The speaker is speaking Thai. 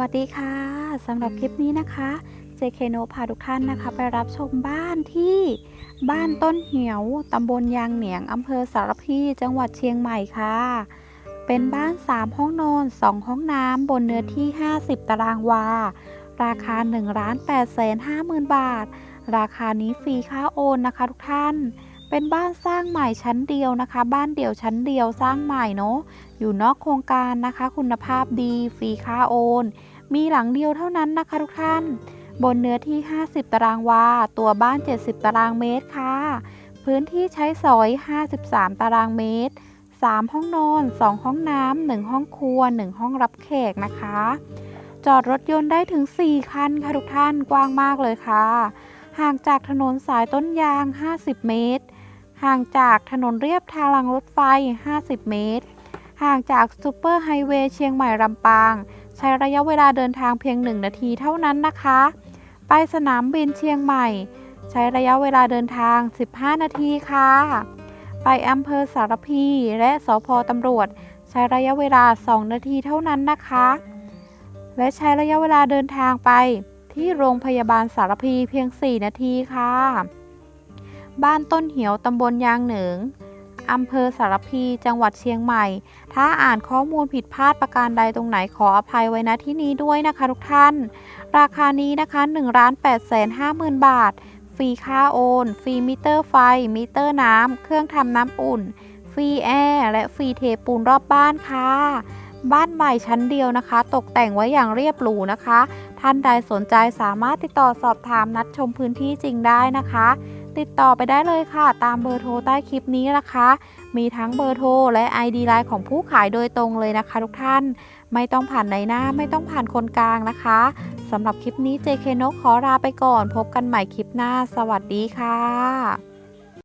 วัสดีค่ะสำหรับคลิปนี้นะคะ JK n o พาทุกท่านนะคะ ไปรับชมบ้านที่บ้านต้นเหียวตำบลยางเหนียงอำเภอสารพีจังหวัดเชียงใหม่ค่ะ เป็นบ้าน 3 ห้องนอน 2 ห้องน้ำบนเนื้อที่ 50 ตารางวา ราคา1ล้าน8แสน5หมื่นบาท ราคานี้ฟรีค่าโอนนะคะทุกท่าน เป็นบ้านสร้างใหม่ชั้นเดียวนะคะ บ้านเดี่ยวชั้นเดียวสร้างใหม่เนาะอยู่นอกโครงการนะคะ คุณภาพดีฟรีค่าโอน มีหลังเดียวเท่านั้นนะคะทุกท่าน บนเนื้อที่ 50 ตารางวา ตัวบ้าน 70 ตารางเมตรค่ะ พื้นที่ใช้สอย 53 ตารางเมตร 3 ห้องนอน 2 ห้องน้ำ 1 ห้องครัว 1 ห้องรับแขกนะคะ จอดรถยนต์ได้ถึง 4 คันค่ะทุกท่านกว้างมากเลยค่ะ ห่างจากถนนสายต้นยาง 50 เมตร ห่างจากถนนเรียบทางรางรถไฟ 50 เมตร ห่างจากซูเปอร์ไฮเวย์เชียงใหม่ลำปาง ใช้ระยะเวลาเดินทางเพียง 1 นาทีเท่านั้นนะคะ ไปสนามบินเชียงใหม่ ใช้ระยะเวลาเดินทาง 15 นาทีค่ะ ไปอำเภอสารพีและสพตำรวจ ใช้ระยะเวลา 2 นาทีเท่านั้นนะคะ และใช้ระยะเวลาเดินทางไปที่โรงพยาบาลสารพีเพียง 4 นาทีค่ะ บ้านต้นเหียวตำบลยางเหนิงอำเภอสารพี จังหวัดเชียงใหม่ ถ้าอ่านข้อมูลผิดพลาดประการใดตรงไหนขออภัยไว้ณที่นี้ด้วยนะคะทุกท่าน ราคานี้นะคะ1ล้าน8แสน5หมื่นบาท ฟรีค่าโอน ฟรีมิเตอร์ไฟ มิเตอร์น้ำ เครื่องทำน้ำอุ่น ฟรีแอร์และฟรีเทปูนรอบบ้านค่ะ บ้านใหม่ชั้นเดียวนะคะ ตกแต่งไว้อย่างเรียบหรูนะคะ ท่านใดสนใจสามารถติดต่อสอบถามนัดชมพื้นที่จริงได้นะคะ ติดต่อไปได้เลยค่ะ ตามเบอร์โทรใต้คลิปนี้นะคะ มีทั้งเบอร์โทรและ ID ไลน์ของผู้ขายโดยตรงเลยนะคะ ทุกท่าน ไม่ต้องผ่านในหน้าไม่ต้องผ่านคนกลางนะคะสำหรับคลิปนี้ JK นกขอลาไปก่อน พบกันใหม่คลิปหน้า สวัสดีค่ะ